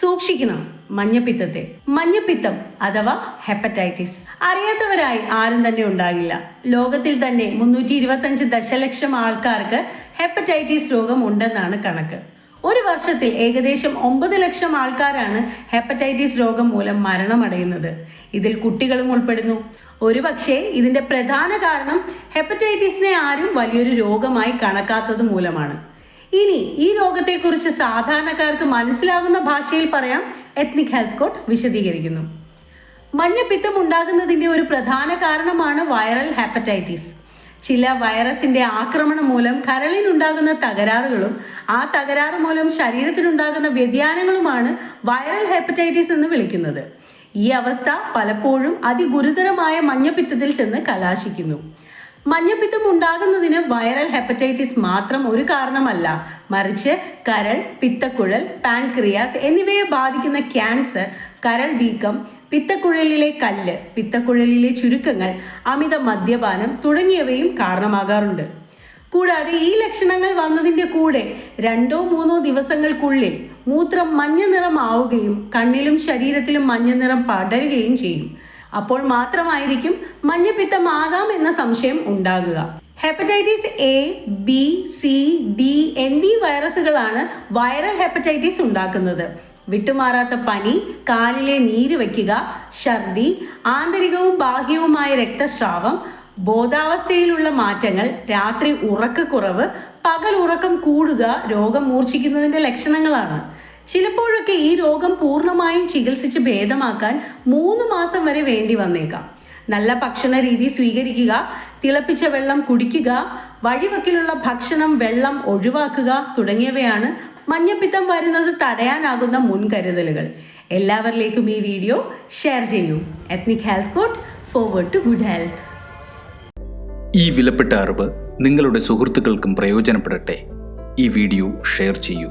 സൂക്ഷിക്കണം മഞ്ഞപ്പിത്തത്തെ. മഞ്ഞപ്പിത്തം അഥവാ ഹെപ്പറ്റൈറ്റിസ്. അറിയാത്തവരായി ആരും തന്നെ ഉണ്ടാകില്ല. ലോകത്തിൽ തന്നെ മുന്നൂറ്റി ഇരുപത്തഞ്ച് ദശലക്ഷം ആൾക്കാർക്ക് ഹെപ്പറ്റൈറ്റിസ് രോഗം ഉണ്ടെന്നാണ് കണക്ക്. ഒരു വർഷത്തിൽ ഏകദേശം ഒമ്പത് ലക്ഷം ആൾക്കാരാണ് ഹെപ്പറ്റൈറ്റിസ് രോഗം മൂലം മരണമടയുന്നത്. ഇതിൽ കുട്ടികളും ഉൾപ്പെടുന്നു. ഒരുപക്ഷെ ഇതിന്റെ പ്രധാന കാരണം ഹെപ്പറ്റൈറ്റിസിനെ ആരും വലിയൊരു രോഗമായി കണക്കാത്തത് മൂലമാണ്. ഇനി ഈ രോഗത്തെക്കുറിച്ച് സാധാരണക്കാർക്ക് മനസ്സിലാകുന്ന ഭാഷയിൽ പറയാം എത്നിക് ഹെൽത്ത് കോഡ് വിശദീകരിക്കുന്നു. മഞ്ഞപ്പിത്തം ഉണ്ടാകുന്നതിന്റെ ഒരു പ്രധാന കാരണമാണ് വൈറൽ ഹെപ്പറ്റൈറ്റിസ് ചില വൈറസിന്റെ ആക്രമണം മൂലം കരളിനുണ്ടാകുന്ന തകരാറുകളും ആ തകരാറ് മൂലം ശരീരത്തിനുണ്ടാകുന്ന വ്യതിയാനങ്ങളുമാണ് വൈറൽ ഹെപ്പറ്റൈറ്റിസ് എന്ന് വിളിക്കുന്നത്. ഈ അവസ്ഥ പലപ്പോഴും അതിഗുരുതരമായ മഞ്ഞപ്പിത്തത്തിൽ ചെന്ന് കലാശിക്കുന്നു. മഞ്ഞപ്പിത്തം ഉണ്ടാകുന്നതിന് വൈറൽ ഹെപ്പറ്റൈറ്റിസ് മാത്രം ഒരു കാരണമല്ല. മറിച്ച് കരൾ പിത്തക്കുഴൽ പാൻക്രിയാസ് എന്നിവയെ ബാധിക്കുന്ന ക്യാൻസർ കരൾ വീക്കം പിത്തക്കുഴലിലെ കല്ല് പിത്തക്കുഴലിലെ ചുരുക്കങ്ങൾ അമിത മദ്യപാനം തുടങ്ങിയവയും കാരണമാകാറുണ്ട്. കൂടാതെ ഈ ലക്ഷണങ്ങൾ വന്നതിന്റെ കൂടെ രണ്ടോ മൂന്നോ ദിവസങ്ങൾക്കുള്ളിൽ മൂത്രം മഞ്ഞ നിറമാവുകയും കണ്ണിലും ശരീരത്തിലും മഞ്ഞ നിറം പടരുകയും ചെയ്യും. അപ്പോൾ മാത്രമായിരിക്കും മഞ്ഞപ്പിത്തമാകാം എന്ന സംശയം ഉണ്ടാകുക. Hepatitis A B C D എന്നീ വൈറസുകളാണ് വൈറൽ ഹെപ്പറ്റൈറ്റിസ് ഉണ്ടാക്കുന്നത്. വിട്ടുമാറാത്ത പനി കാലിലെ നീര് വയ്ക്കുക ഛർദി ആന്തരികവും ബാഹ്യവുമായ രക്തസ്രാവം ബോധാവസ്ഥയിലുള്ള മാറ്റങ്ങൾ രാത്രി ഉറക്കക്കുറവ് പകൽ ഉറക്കം കൂടുക രോഗം മൂർച്ഛിക്കുന്നതിന്റെ ലക്ഷണങ്ങളാണ്. ചിലപ്പോഴൊക്കെ ഈ രോഗം പൂർണമായും ചികിത്സിച്ച് ഭേദമാക്കാൻ മൂന്ന് മാസം വരെ വേണ്ടി വന്നേക്കാം. നല്ല ഭക്ഷണ രീതി സ്വീകരിക്കുക തിളപ്പിച്ച വെള്ളം കുടിക്കുക വഴിവക്കിലുള്ള ഭക്ഷണം വെള്ളം ഒഴിവാക്കുക തുടങ്ങിയവയാണ് മഞ്ഞപ്പിത്തം വരുന്നത് തടയാനാകുന്ന മുൻകരുതലുകൾ. എല്ലാവരിലേക്കും ഈ വീഡിയോ ഷെയർ ചെയ്യൂ. Ethnic health code forward to good health ഈ വിലപ്പെട്ട അറിവ് നിങ്ങളുടെ സുഹൃത്തുക്കൾക്കും പ്രയോജനപ്പെടട്ടെ. ഈ വീഡിയോ ഷെയർ ചെയ്യൂ.